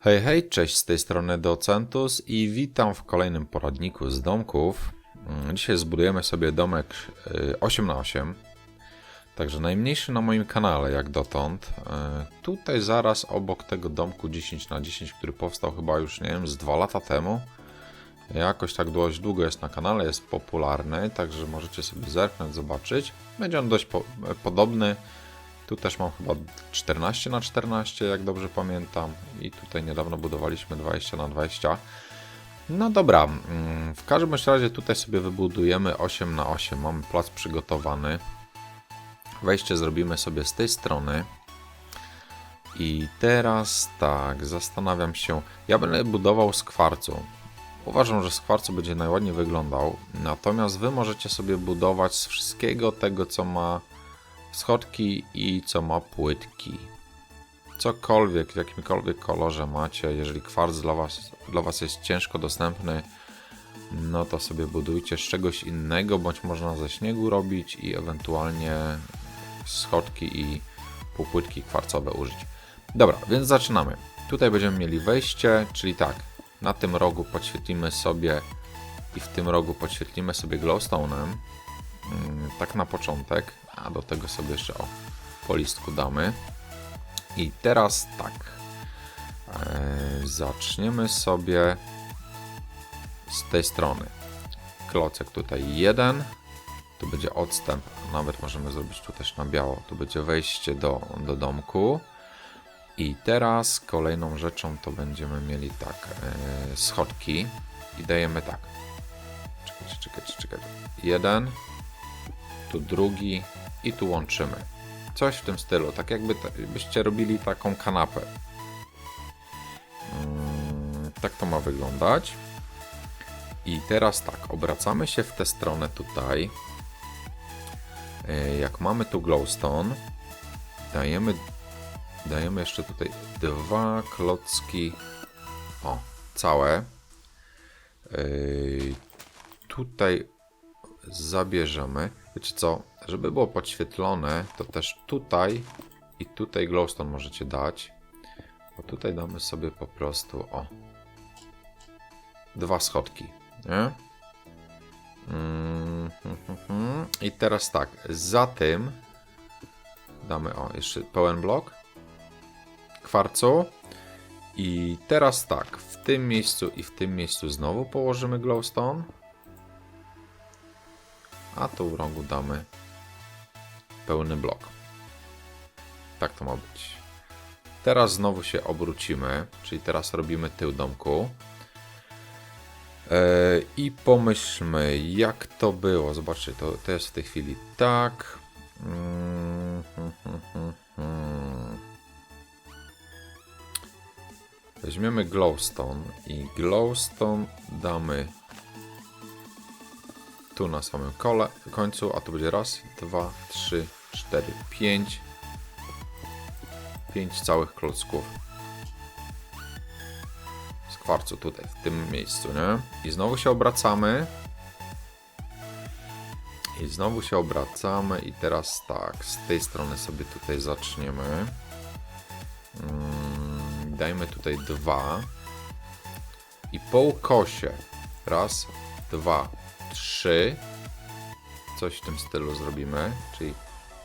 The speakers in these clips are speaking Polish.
Hej, hej, cześć, z tej strony Docentus i witam w kolejnym poradniku z domków. Mm, Dzisiaj zbudujemy sobie domek y, 8 na 8 także najmniejszy na moim kanale jak dotąd. Y, Tutaj zaraz obok tego domku 10 na 10 który powstał chyba już, nie wiem, z 2 lata temu. Jakoś tak dość długo jest na kanale, jest popularny, także możecie sobie zerknąć, zobaczyć. Będzie on dość po podobny. Tu też mam chyba 14 na 14, jak dobrze pamiętam. I tutaj niedawno budowaliśmy 20 na 20. No dobra, mm, w każdym razie tutaj sobie wybudujemy 8 na 8. Mamy plac przygotowany. Wejście zrobimy sobie z tej strony. I teraz tak, zastanawiam się. Ja będę budował z kwarcu. Uważam, że z kwarcu będzie najładniej wyglądał. Natomiast wy możecie sobie budować z wszystkiego tego, co ma schodki i co ma płytki. Cokolwiek, w jakimkolwiek kolorze macie, jeżeli kwarc dla was, dla was jest ciężko dostępny, no to sobie budujcie z czegoś innego, bądź można ze śniegu robić i ewentualnie schodki i półpłytki kwarcowe użyć. Dobra, więc zaczynamy. Tutaj będziemy mieli wejście, czyli tak, na tym rogu podświetlimy sobie i w tym rogu podświetlimy sobie glowstone'em. Mm, tak na początek, a do tego sobie jeszcze o po listku damy. I teraz tak. E, zaczniemy sobie z tej strony. Klocek tutaj jeden. Tu będzie odstęp, nawet możemy zrobić tu też na biało. Tu będzie wejście do, do domku. I teraz kolejną rzeczą to będziemy mieli tak, e, schodki i dajemy tak. Czekajcie, czekajcie, czekajcie. Jeden, tu drugi i tu łączymy. Coś w tym stylu, tak jakby ta, byście robili taką kanapę. Mm, tak to ma wyglądać. I teraz tak, obracamy się w tę stronę tutaj. E, Jak mamy tu glowstone, dajemy, dajemy jeszcze tutaj dwa klocki, o, całe. Yy, tutaj zabierzemy. Wiecie co, żeby było podświetlone, to też tutaj i tutaj glowstone możecie dać. Bo tutaj damy sobie po prostu, o, dwa schodki, nie? I teraz tak, za tym damy, o, jeszcze pełen blok kwarcu. I teraz tak, w tym miejscu i w tym miejscu znowu położymy glowstone. A tu w rogu damy pełny blok. Tak to ma być. Teraz znowu się obrócimy, czyli teraz robimy tył domku. E, I pomyślmy, jak to było. Zobaczcie, to, to jest w tej chwili tak. Weźmiemy glowstone i glowstone damy tu na samym kole, końcu, a tu będzie raz, dwa, trzy, cztery, pięć. Pięć całych klocków z kwarcu tutaj, w tym miejscu, nie? I znowu się obracamy. I znowu się obracamy i teraz tak, z tej strony sobie tutaj zaczniemy. Mm, dajmy tutaj dwa. I po ukosie. Raz, dwa, trzy. Coś w tym stylu zrobimy. Czyli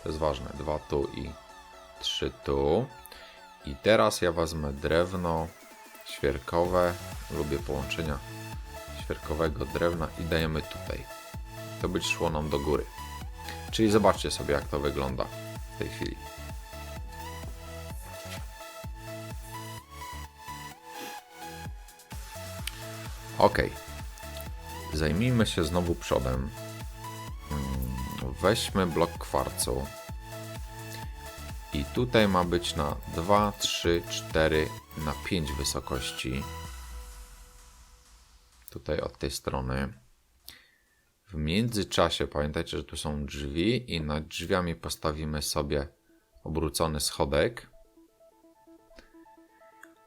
to jest ważne. Dwa tu i trzy tu. I teraz ja wezmę drewno świerkowe. Lubię połączenia świerkowego drewna i dajemy tutaj. To być szło nam do góry. Czyli zobaczcie sobie jak to wygląda w tej chwili. Ok. Zajmijmy się znowu przodem. Mm, Weźmy blok kwarcu. I tutaj ma być na 2, 3, 4, na 5 wysokości. Tutaj od tej strony. W międzyczasie pamiętajcie, że tu są drzwi i nad drzwiami postawimy sobie obrócony schodek.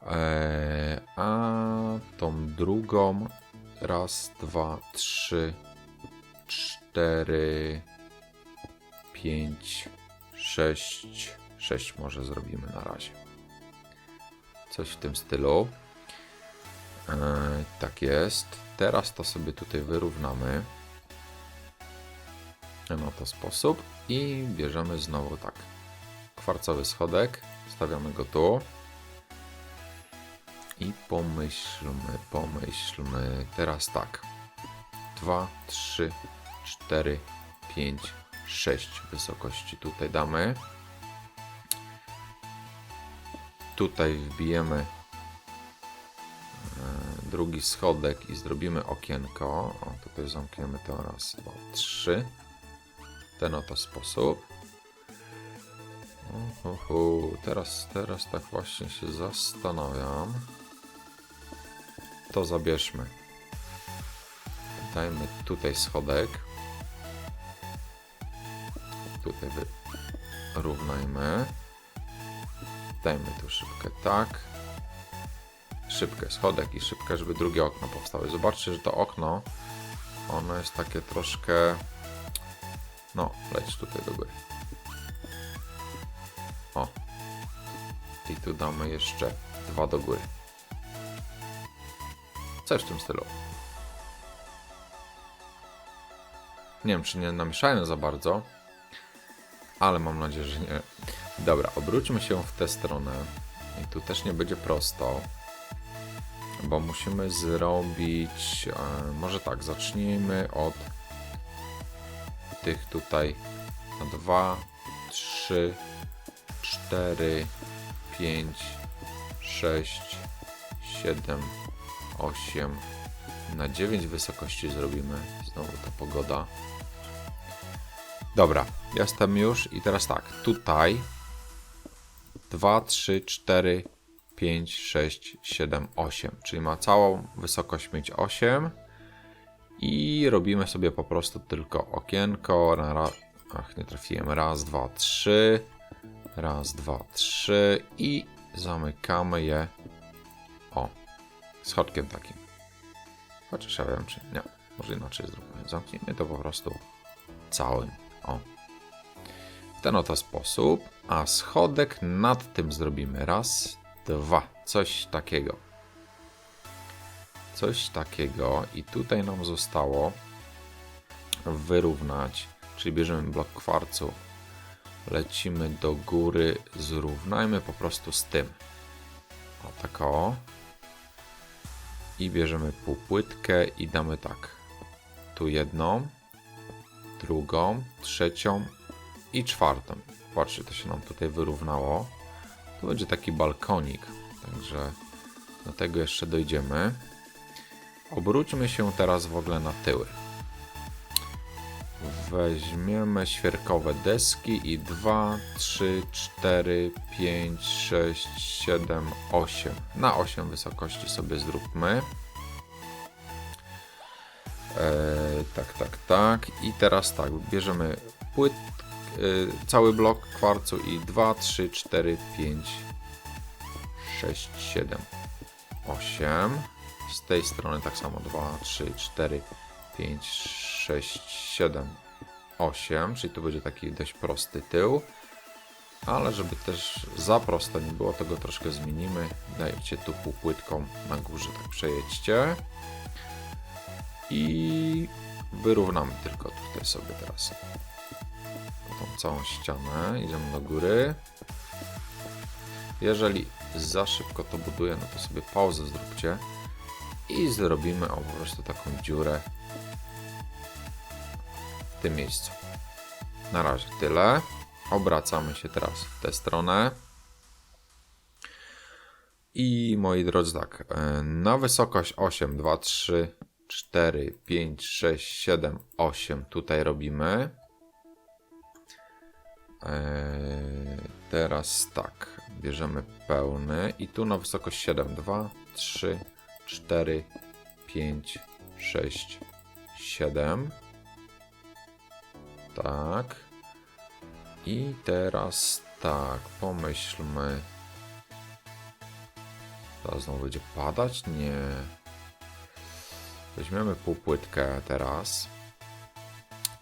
Eee, a tą drugą raz, dwa, trzy, cztery, pięć, sześć, sześć może zrobimy na razie. Coś w tym stylu. E, tak jest. Teraz to sobie tutaj wyrównamy. Na to sposób. I bierzemy znowu tak. Kwarcowy schodek. Stawiamy go tu. I pomyślmy, pomyślmy. Teraz tak. 2, 3, 4, 5, 6 wysokości tutaj damy. Tutaj wbijemy e, drugi schodek i zrobimy okienko. O, tutaj zamkniemy to raz, dwa, trzy. Ten oto sposób. Uhuhu. Teraz, teraz tak właśnie się zastanawiam. To zabierzmy. Dajmy tutaj schodek. Tutaj wyrównajmy. Dajmy tu szybkę tak. Szybkę schodek i szybkę, żeby drugie okno powstało. Zobaczcie, że to okno, ono jest takie troszkę... No, leć tutaj do góry. O. I tu damy jeszcze dwa do góry. Coś w tym stylu. Nie wiem, czy nie namieszałem za bardzo, ale mam nadzieję, że nie. Dobra, obróćmy się w tę stronę. I tu też nie będzie prosto, bo musimy zrobić. E, może tak, zacznijmy od tych tutaj 2, 3, 4, 5, 6, 7, 8. Na 9 wysokości zrobimy. Znowu ta pogoda. Dobra, jestem już i teraz tak, tutaj 2, 3, 4, 5, 6, 7, 8, czyli ma całą wysokość mieć 8 i robimy sobie po prostu tylko okienko, na ach nie trafiłem, raz, dwa, trzy, raz, dwa, trzy i zamykamy je, o, schodkiem takim, chociaż ja wiem czy, nie, może inaczej zróbmy, zamknijmy to po prostu całym. O. W ten oto sposób. A schodek nad tym zrobimy. Raz, dwa. Coś takiego. Coś takiego. I tutaj nam zostało wyrównać. Czyli bierzemy blok kwarcu. Lecimy do góry. Zrównajmy po prostu z tym. O tak o. I bierzemy półpłytkę i damy tak. Tu jedną drugą, trzecią i czwartą. Patrzcie, to się nam tutaj wyrównało. To będzie taki balkonik, także do tego jeszcze dojdziemy. Obróćmy się teraz w ogóle na tyły. Weźmiemy świerkowe deski i 2, 3, 4, 5, 6, 7, 8. Na 8 wysokości sobie zróbmy. E, tak, tak, tak. I teraz tak, bierzemy płyt, e, cały blok kwarcu i 2, 3, 4, 5, 6, 7, 8. Z tej strony tak samo 2, 3, 4, 5, 6, 7, 8. Czyli tu będzie taki dość prosty tył. Ale żeby też za prosto nie było, tego troszkę zmienimy. Dajcie tu półpłytką na górze, tak przejedźcie i wyrównamy tylko tutaj sobie teraz tą całą ścianę. Idziemy do góry. Jeżeli za szybko to buduję, no to sobie pauzę zróbcie i zrobimy o, po prostu taką dziurę w tym miejscu. Na razie tyle. Obracamy się teraz w tę stronę. I moi drodzy, tak, e, na wysokość 8, 2, 3, 4, 5, 6, 7, 8 tutaj robimy. Eee, teraz tak, bierzemy pełny i tu na wysokość 7, 2, 3, 4, 5, 6, 7. Tak. I teraz tak, pomyślmy. Teraz znowu będzie padać? Nie. Weźmiemy półpłytkę teraz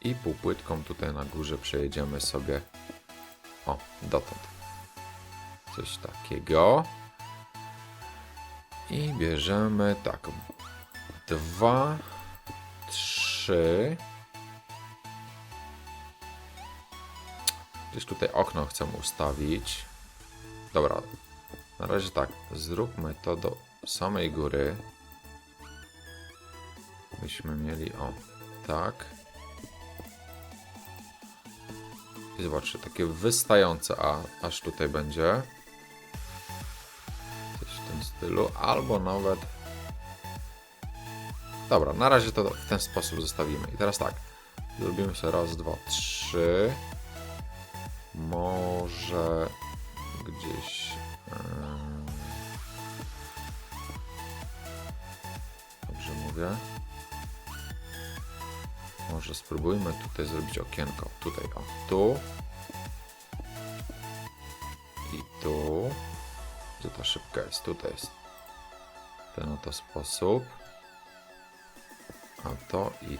i półpłytką tutaj na górze przejedziemy sobie o, dotąd. Coś takiego. I bierzemy tak. Dwa, trzy. Gdzieś tutaj okno chcę ustawić. Dobra. Na razie tak. Zróbmy to do samej góry. Byśmy mieli o tak. I zobaczcie, takie wystające, a aż tutaj będzie. Stylu, albo nawet. Dobra, na razie to w ten sposób zostawimy. I teraz tak. Zrobimy sobie raz, dwa, trzy. Może gdzieś. Dobrze mówię. Może spróbujmy tutaj zrobić okienko. Tutaj, o, tu. Gdzie ta szybka jest? Tutaj jest. Ten oto sposób. A to i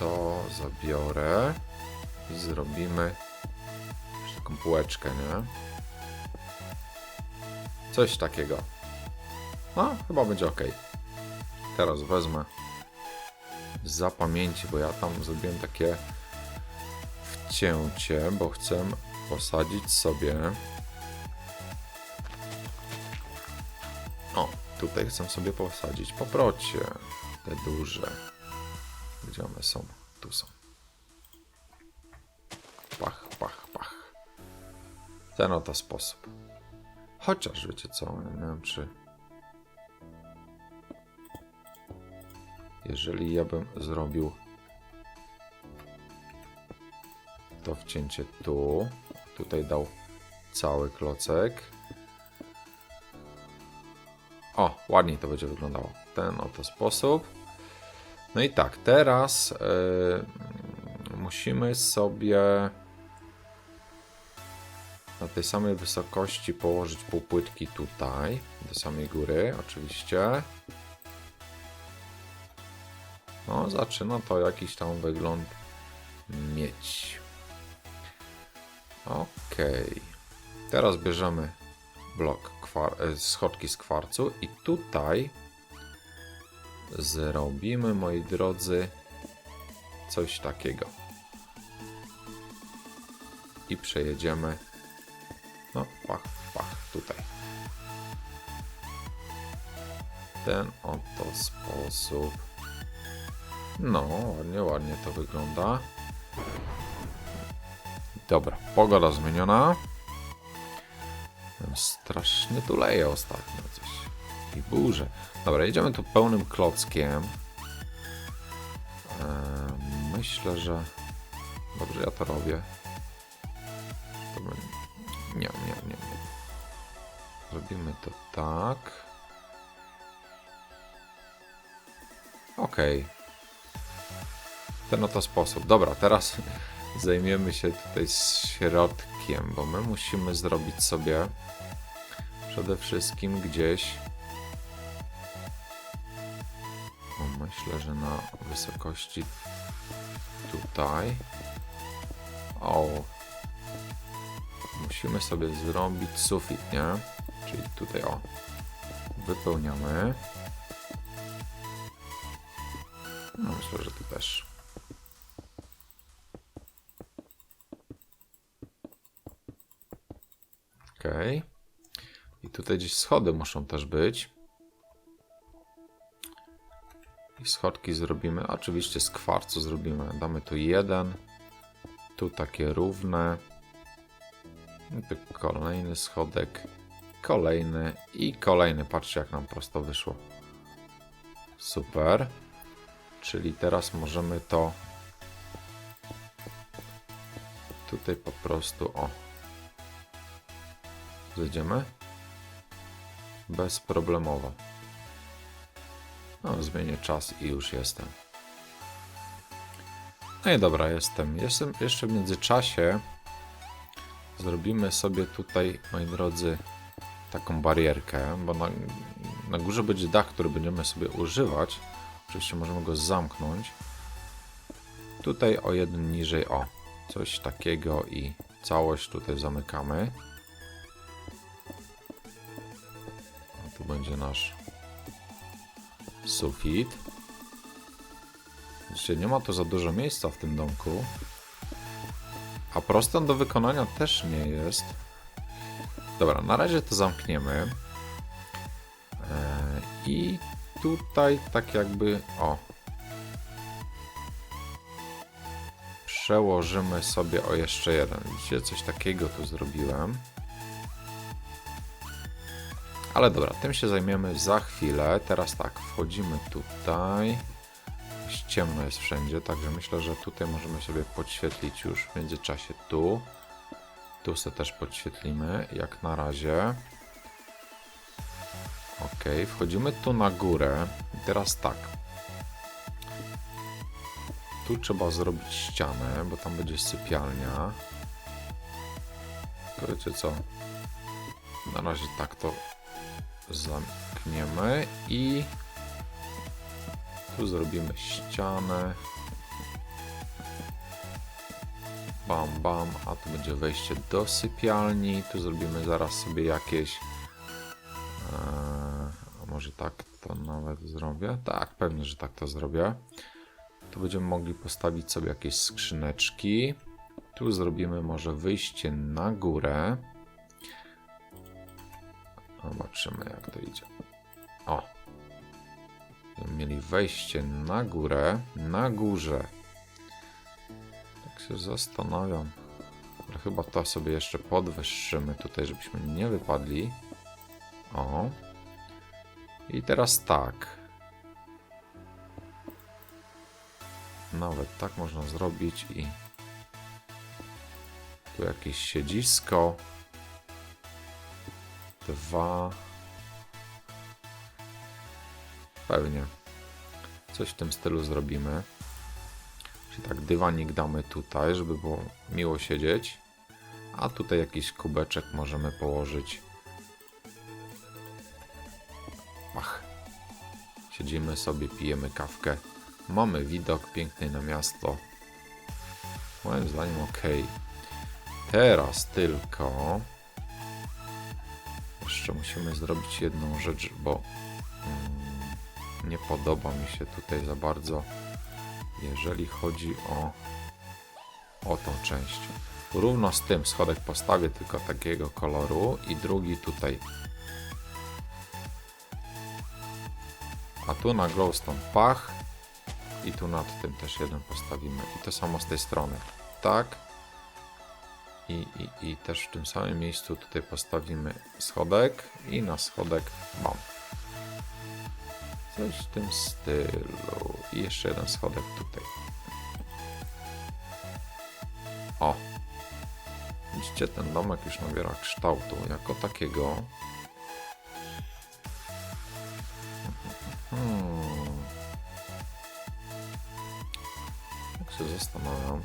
to zabiorę i zrobimy taką półeczkę, nie? Coś takiego. No, chyba będzie ok. Teraz wezmę za pamięci, bo ja tam zrobiłem takie wcięcie, bo chcę posadzić sobie. Tutaj chcę sobie posadzić poprocie. Te duże. Gdzie one są? Tu są. Pach, pach, pach. Ten oto sposób. Chociaż wiecie co, nie wiem czy. Jeżeli ja bym zrobił to wcięcie tu, tutaj dał cały klocek. O, ładniej to będzie wyglądało. Ten oto sposób. No i tak, teraz yy, musimy sobie na tej samej wysokości położyć półpłytki tutaj, do samej góry, oczywiście. No, zaczyna to jakiś tam wygląd mieć. Okej. Teraz bierzemy blok kwar- e, schodki z kwarcu i tutaj zrobimy, moi drodzy, coś takiego. I przejedziemy. No, pach, pach, tutaj. W ten oto sposób. No, ładnie, ładnie to wygląda. Dobra, pogoda zmieniona. Strasznie tu leje ostatnio coś. I burze. Dobra, jedziemy tu pełnym klockiem. Eee, myślę, że dobrze ja to robię. Będzie- Nie, nie, nie, nie. Zrobimy to tak. Okej. W ten oto sposób. Dobra, teraz zajmiemy się tutaj środkiem, bo my musimy zrobić sobie przede wszystkim gdzieś. Myślę, że na wysokości tutaj. O, musimy sobie zrobić sufit, nie? Czyli tutaj o, wypełniamy. No myślę, że tu też. Okej. I tutaj gdzieś schody muszą też być. I schodki zrobimy. Oczywiście z kwarcu zrobimy. Damy tu jeden. Tu takie równe. I tu kolejny schodek. Kolejny i kolejny. Patrzcie jak nam prosto wyszło. Super. Czyli teraz możemy to tutaj po prostu o zejdziemy bezproblemowo. No, zmienię czas i już jestem. No i dobra, jestem. Jestem jeszcze w międzyczasie. Zrobimy sobie tutaj, moi drodzy, taką barierkę, bo na, na górze będzie dach, który będziemy sobie używać. Oczywiście możemy go zamknąć. Tutaj o jeden niżej, o, coś takiego i całość tutaj zamykamy. Będzie nasz sufit. Widzicie, nie ma tu za dużo miejsca w tym domku. A proste do wykonania też nie jest. Dobra, na razie to zamkniemy. E, I tutaj tak jakby... O. Przełożymy sobie o jeszcze jeden. Widzicie, coś takiego tu zrobiłem. Ale dobra, tym się zajmiemy za chwilę. Teraz tak, wchodzimy tutaj. Ciemno jest wszędzie, także myślę, że tutaj możemy sobie podświetlić już w międzyczasie tu. Tu sobie też podświetlimy, jak na razie. Ok, wchodzimy tu na górę. I teraz tak. Tu trzeba zrobić ścianę, bo tam będzie sypialnia. Wiecie co? Na razie tak to zamkniemy i tu zrobimy ścianę. Bam, bam, a tu będzie wejście do sypialni. Tu zrobimy zaraz sobie jakieś. Eee, może tak to nawet zrobię? Tak, pewnie, że tak to zrobię. Tu będziemy mogli postawić sobie jakieś skrzyneczki. Tu zrobimy może wyjście na górę. Zobaczymy jak to idzie. O! Mieli wejście na górę. Na górze. Tak się zastanawiam. Ale chyba to sobie jeszcze podwyższymy tutaj, żebyśmy nie wypadli. O. I teraz tak. Nawet tak można zrobić i tu jakieś siedzisko. Dwa. Pewnie. Coś w tym stylu zrobimy. Czyli tak dywanik damy tutaj, żeby było miło siedzieć. A tutaj jakiś kubeczek możemy położyć. Ach. Siedzimy sobie, pijemy kawkę. Mamy widok piękny na miasto. Moim zdaniem ok. Teraz tylko jeszcze musimy zrobić jedną rzecz, bo mm, nie podoba mi się tutaj za bardzo, jeżeli chodzi o, o tą część. Równo z tym schodek postawię tylko takiego koloru i drugi tutaj. A tu na glowstone pach i tu nad tym też jeden postawimy. I to samo z tej strony. Tak. I, i, I też w tym samym miejscu tutaj postawimy schodek i na schodek bam. Coś w tym stylu. I jeszcze jeden schodek tutaj. O! Widzicie, ten domek już nabiera kształtu jako takiego. Hmm. Tak się zastanawiam.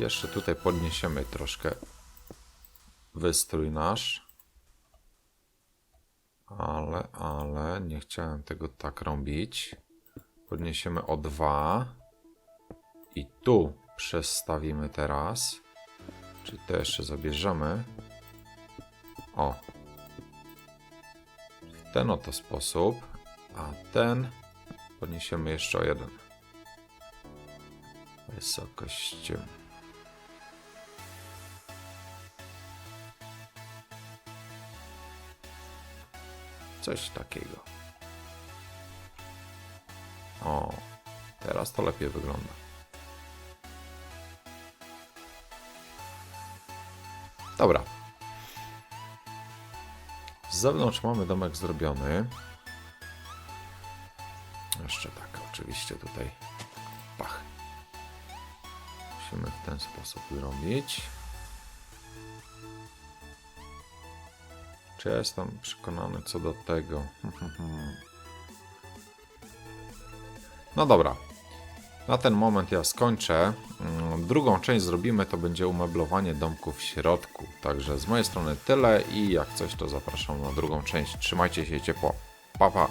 Jeszcze tutaj podniesiemy troszkę wystrój nasz. Ale, ale nie chciałem tego tak robić. Podniesiemy o 2. I tu przestawimy teraz. Czyli to jeszcze zabierzemy. O. W ten oto sposób. A ten podniesiemy jeszcze o jeden. Wysokością. Coś takiego. O, teraz to lepiej wygląda. Dobra. Z zewnątrz mamy domek zrobiony. Jeszcze tak, oczywiście tutaj pach. Musimy w ten sposób zrobić. Czy ja jestem przekonany co do tego? No dobra. Na ten moment ja skończę. Mm, Drugą część zrobimy, to będzie umeblowanie domku w środku. Także z mojej strony tyle i jak coś to zapraszam na drugą część. Trzymajcie się ciepło. Pa, pa.